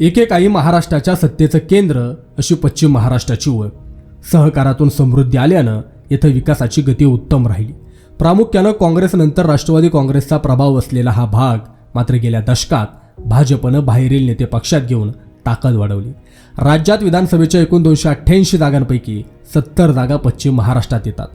एकेकाळी महाराष्ट्राच्या सत्तेचं केंद्र अशी पश्चिम महाराष्ट्राची ओळख सहकारातून समृद्धी आल्यानं येथे विकासाची गती उत्तम राहिली. प्रामुख्यानं काँग्रेसनंतर राष्ट्रवादी काँग्रेसचा प्रभाव असलेला हा भाग मात्र गेल्या दशकात भाजपनं बाहेरील नेते पक्षात घेऊन ताकद वाढवली. राज्यात विधानसभेच्या एकूण दोनशे अठ्ठ्याऐंशी जागांपैकी सत्तर जागा पश्चिम महाराष्ट्रात येतात.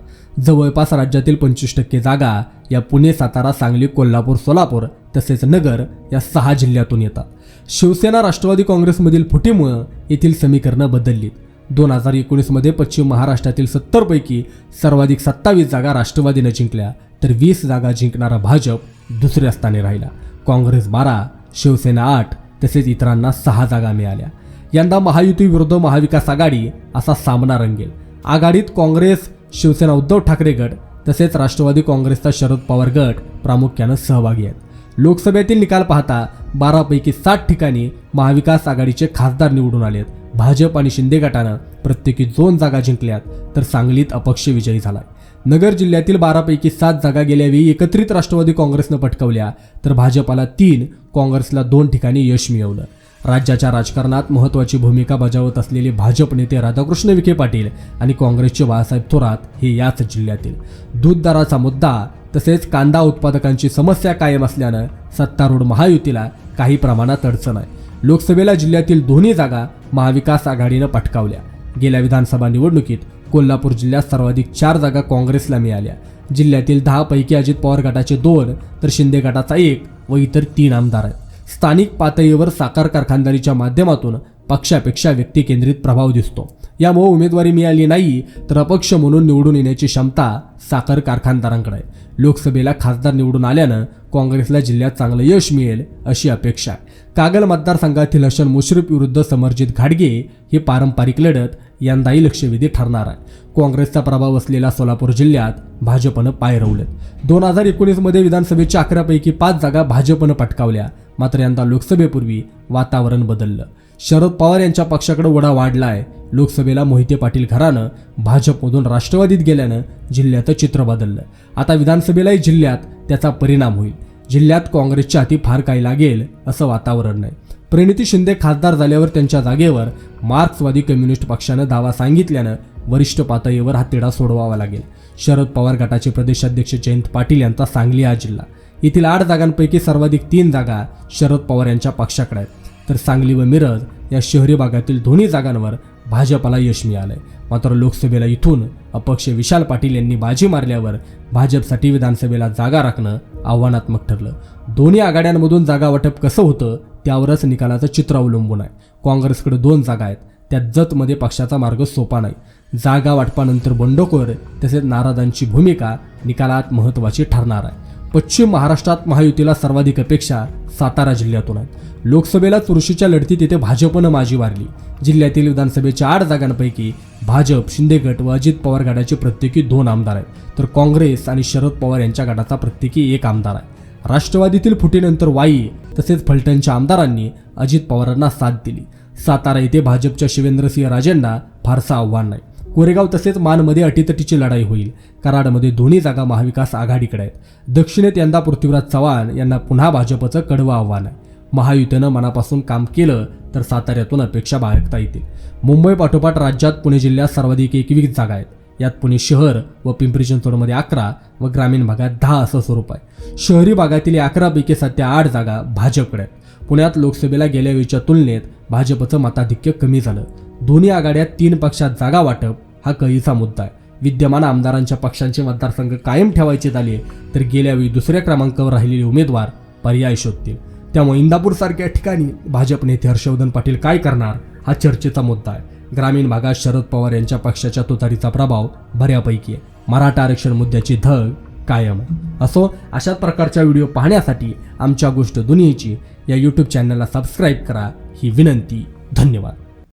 जवळपास राज्यातील पंचवीस टक्के जागा या पुणे सातारा सांगली कोल्हापूर सोलापूर तसेच नगर या सहा जिल्ह्यातून येतात. शिवसेना राष्ट्रवादी काँग्रेसमधील फुटीमुळं येथील समीकरणं बदललीत. दोन हजार एकोणीसमध्ये पश्चिम महाराष्ट्रातील सत्तरपैकी सर्वाधिक सत्तावीस जागा राष्ट्रवादीनं जिंकल्या तर वीस जागा जिंकणारा भाजप दुसऱ्या स्थानी राहिला. काँग्रेस बारा शिवसेना आठ तसेच इतरांना सहा जागा मिळाल्या. यंदा महायुती विरुद्ध महाविकास आघाडी असा सामना रंगेल. आघाडीत काँग्रेस शिवसेना उद्धव ठाकरे गट तसेच राष्ट्रवादी काँग्रेसचा शरद पवार गट प्रामुख्यानं सहभागी आहेत. लोकसभेतील निकाल पाहता बारापैकी सात ठिकाणी महाविकास आघाडीचे खासदार निवडून आलेत. भाजप आणि शिंदे गटानं प्रत्येकी दोन जागा जिंकल्यात तर सांगलीत अपक्ष विजयी झाला नगर जिल्ह्यातील बारापैकी सात जागा गेल्यावेळी एकत्रित राष्ट्रवादी काँग्रेसनं पटकवल्या तर भाजपाला तीन काँग्रेसला दोन ठिकाणी यश मिळवलं. राज्याच्या राजकारणात महत्त्वाची भूमिका बजावत असलेले भाजप नेते राधाकृष्ण विखे पाटील आणि काँग्रेसचे बाळासाहेब थोरात हे याच जिल्ह्यातील. दूध दराचा मुद्दा तसेच कांदा उत्पादकांची समस्या कायम असल्यानं सत्तारूढ महायुतीला काही प्रमाणात अडचण आहे. लोकसभेला जिल्ह्यातील दोन्ही जागा महाविकास आघाडीनं पटकावल्या. गेल्या विधानसभा निवडणुकीत कोल्हापूर जिल्ह्यात सर्वाधिक चार जागा काँग्रेसला मिळाल्या. जिल्ह्यातील दहा पैकी अजित पवार गटाचे दोन तर शिंदे गटाचा एक व इतर तीन आमदार आहेत. स्थानिक पातळीवर साखर कारखानदारीच्या माध्यमातून पक्षापेक्षा व्यक्तिकेंद्रित प्रभाव दिसतो. यामुळे उमेदवारी मिळाली नाही तर अपक्ष म्हणून निवडून येण्याची क्षमता साखर कारखानदारांकडे आहे. लोकसभेला खासदार निवडून आल्यानं काँग्रेसला जिल्ह्यात चांगलं यश मिळेल अशी अपेक्षा आहे. कागल मतदारसंघातील हसन मुश्रीफ विरुद्ध समर्जित घाडगे ही पारंपरिक लढत यंदाही लक्षवेधी ठरणार आहे. काँग्रेसचा प्रभाव असलेल्या सोलापूर जिल्ह्यात भाजपनं पाय रवलेत. दोन हजार एकोणीसमध्ये विधानसभेच्या अकरापैकी पाच जागा भाजपनं पटकावल्या. मात्र यंदा लोकसभेपूर्वी वातावरण बदललं. शरद पवार यांच्या पक्षाकडे ओढा वाढलाय. लोकसभेला मोहिते पाटील घरानं भाजपमधून राष्ट्रवादीत गेल्यानं जिल्ह्याचं चित्र बदललं. आता विधानसभेलाही जिल्ह्यात त्याचा परिणाम होईल. जिल्ह्यात काँग्रेसच्या हाती फार काही लागेल असं वातावरण नाही. प्रणिती शिंदे खासदार झाल्यावर त्यांच्या जागेवर मार्क्सवादी कम्युनिस्ट पक्षानं दावा सांगितल्यानं वरिष्ठ पातळीवर हा तिढा सोडवावा लागेल. शरद पवार गटाचे प्रदेशाध्यक्ष जयंत पाटील यांचा सांगली हा जिल्हा. येथील आठ जागांपैकी सर्वाधिक तीन जागा शरद पवार यांच्या पक्षाकडे आहेत. तर सांगली व मिरज या शहरी भागातील दोन्ही जागांवर भाजपाला यश मिळालंय. मात्र लोकसभेला इथून अपक्ष विशाल पाटील यांनी बाजी मारल्यावर भाजपसाठी विधानसभेला जागा राखणं आव्हानात्मक ठरलं. दोन्ही आघाड्यांमधून जागा वाटप कसं होतं त्यावरच निकालाचं चित्र अवलंबून आहे. काँग्रेसकडे दोन जागा आहेत. त्यात जतमध्ये पक्षाचा मार्ग सोपा नाही. जागा वाटपानंतर बंडखोर तसेच नाराजांची भूमिका निकालात महत्त्वाची ठरणार आहे. पश्चिम महाराष्ट्रात महायुतीला सर्वाधिक अपेक्षा सातारा जिल्ह्यातून आहेत. लोकसभेला चुरशीच्या लढतीत येथे भाजपनं माजी वारली. जिल्ह्यातील विधानसभेच्या आठ जागांपैकी भाजप शिंदे गट व अजित पवार गटाचे प्रत्येकी दोन आमदार आहेत. तर काँग्रेस आणि शरद पवार यांच्या गटाचा प्रत्येकी एक आमदार आहे. राष्ट्रवादीतील फुटीनंतर वाई तसेच फलटणच्या आमदारांनी अजित पवारांना साथ दिली. सातारा येथे भाजपच्या शिवेंद्रसिंह राजेंना फारसं आव्हान नाही. कोरेगाव तसेच मानमध्ये अटीतटीची लढाई होईल. कराडमध्ये दोन्ही जागा महाविकास आघाडीकडे आहेत. दक्षिणेत यंदा पृथ्वीराज चव्हाण यांना पुन्हा भाजपचं कडवं आव्हान आहे. महायुतीनं मनापासून काम केलं तर साताऱ्यातून अपेक्षा बाळगता येतील. मुंबई पाठोपाठ राज्यात पुणे जिल्ह्यात सर्वाधिक एकवीस जागा आहेत. यात पुणे शहर व पिंपरी चिंचवडमध्ये अकरा व ग्रामीण भागात दहा असं स्वरूप आहे. शहरी भागातील अकरापैकी सध्या आठ जागा भाजपकडे आहेत. पुण्यात लोकसभेला गेल्या वेळीच्या तुलनेत भाजपचं मताधिक्य कमी झालं. दोन्ही आघाड्यात तीन पक्षात जागा वाटप हा कळीचा मुद्दा आहे. विद्यमान आमदारांच्या पक्षांचे मतदारसंघ कायम ठेवायचे झाले तर गेल्यावेळी दुसऱ्या क्रमांकावर राहिलेले उमेदवार पर्याय शोधतील. त्यामुळे इंदापूरसारख्या ठिकाणी भाजप नेते हर्षवर्धन पाटील काय करणार हा चर्चेचा मुद्दा आहे. ग्रामीण भागात शरद पवार यांच्या पक्षाच्या तुतारीचा प्रभाव बऱ्यापैकी आहे. मराठा आरक्षण मुद्द्याची धग कायम आहे. असो अशाच प्रकारच्या व्हिडिओ पाहण्यासाठी आमच्या गोष्ट दुनियेची या यूट्यूब चॅनलला सबस्क्राईब करा. ही विनंती. धन्यवाद.